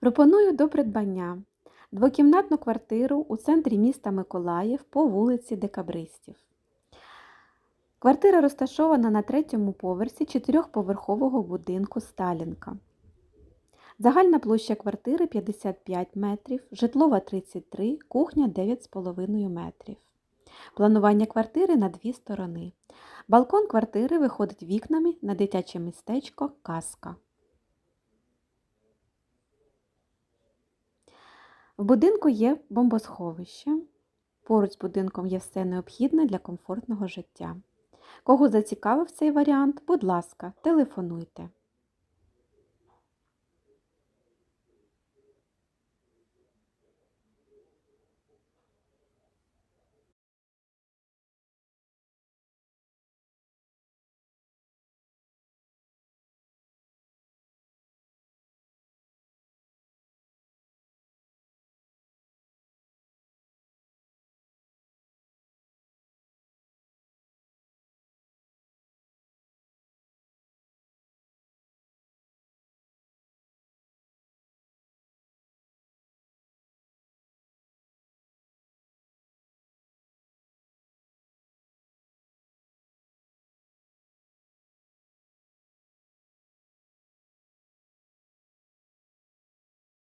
Пропоную до придбання двокімнатну квартиру у центрі міста Миколаїв по вулиці Декабристів. Квартира розташована на третьому поверсі чотирьохповерхового будинку Сталінка. Загальна площа квартири 55 метрів, житлова 33, кухня 9,5 метрів. Планування квартири на дві сторони. Балкон квартири виходить вікнами на дитяче містечко Казка. В будинку є бомбосховище. Поруч з будинком є все необхідне для комфортного життя. Кого зацікавив цей варіант, будь ласка, телефонуйте.